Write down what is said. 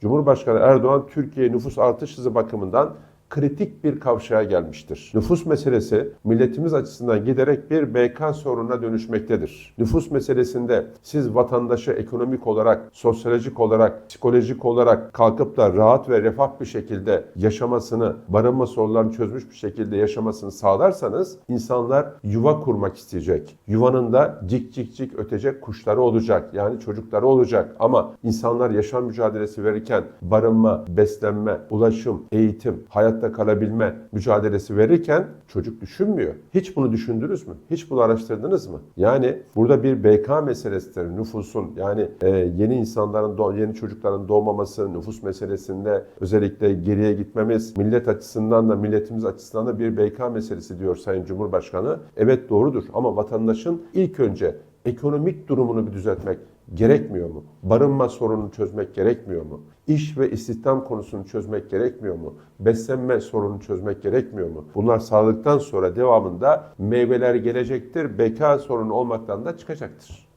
Cumhurbaşkanı Erdoğan Türkiye nüfus artış hızı bakımından kritik bir kavşağa gelmiştir. Nüfus meselesi milletimiz açısından giderek bir BK sorununa dönüşmektedir. Nüfus meselesinde siz vatandaşı ekonomik olarak, sosyolojik olarak, psikolojik olarak kalkıp da rahat ve refah bir şekilde yaşamasını, barınma sorunlarını çözmüş bir şekilde yaşamasını sağlarsanız insanlar yuva kurmak isteyecek. Yuvanın da cik cik cik ötecek kuşları olacak. Yani çocukları olacak. Ama insanlar yaşam mücadelesi verirken barınma, beslenme, ulaşım, eğitim, hayatta kalabilme mücadelesi verirken çocuk düşünmüyor. Hiç bunu düşündünüz mü? Hiç bunu araştırdınız mı? Yani burada bir BK meselesidir. Nüfusun yani e, yeni insanların, yeni çocukların doğmaması, nüfus meselesinde özellikle geriye gitmemiz, millet açısından da milletimiz açısından da bir BK meselesi diyor Sayın Cumhurbaşkanı. Evet doğrudur ama vatandaşın ilk önce ekonomik durumunu bir düzeltmek gerekmiyor mu? Barınma sorununu çözmek gerekmiyor mu? İş ve istihdam konusunu çözmek gerekmiyor mu? Beslenme sorununu çözmek gerekmiyor mu? Bunlar sağladıktan sonra devamında meyveler gelecektir, beka sorunu olmaktan da çıkacaktır.